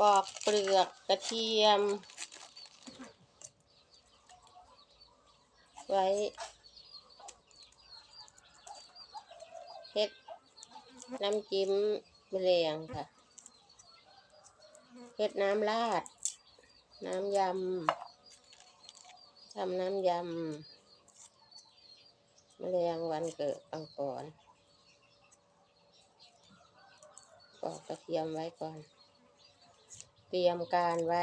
ปอกเปลือกกระเทียม ไว้เฮ็ดน้ำจิ้มแมลงค่ะเฮ็ดน้ำราด น้ำยำทำน้ำยำแมลงวันเกิดปังกรปอกกระเทียมไว้ก่อน เตรียมการไว้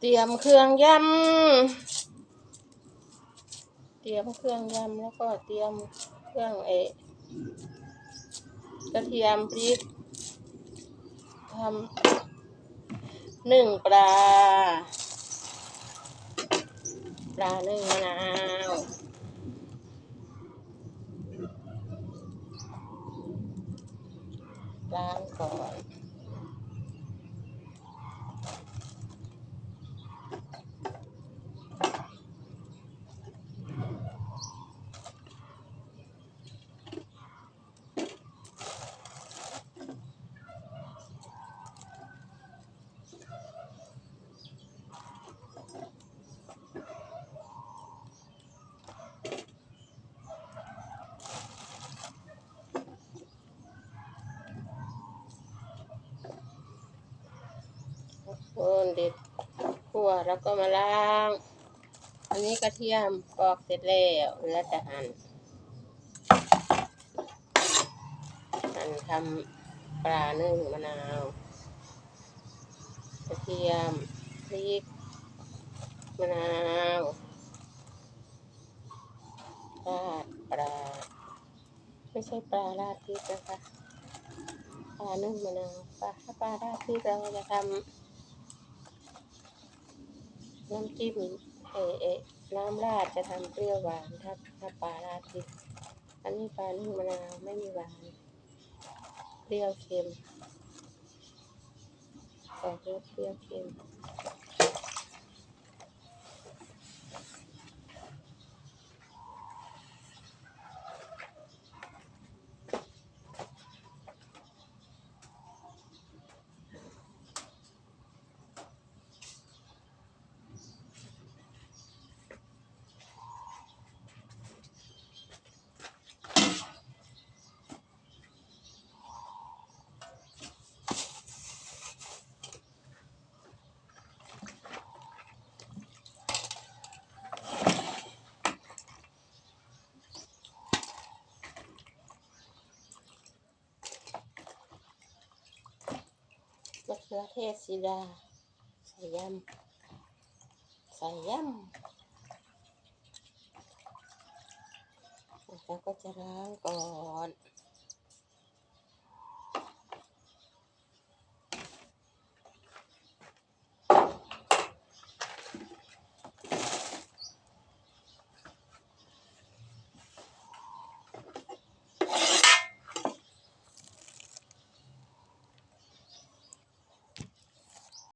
เตรียมเครื่องยำ เตรียมเครื่องยำแล้วก็เตรียมเครื่องเอกระเทียมพริกทำหนึ่งปลา ปลาหนึ่งมะนาวล้างก่อน คนเด็ดขั่วแล้วก็มาล้าง อันนี้กระเทียมปอกเสร็จแล้วแล้วจะหั่นหั่นทำปลานึ่งมะนาวกระเทียมพริกมะนาวราดปลา ไม่ใช่ปลาราดพริกนะคะปลานึ่งมะนาวปลาถ้าปลาราดพริกเราจะทำ น้ำจิ้มเอเอน้ำราดจะทำเปรี้ยวหวานถ้าถ้าปลาราดพริกอันนี้ปลานึ่งมะนาวไม่มีหวานเปรี้ยวเค็มออกรสเปรี้ยวเค็ม ขือเทศสีดา ใส่ยำใส่ยำแล้วก็จะล้างก่อน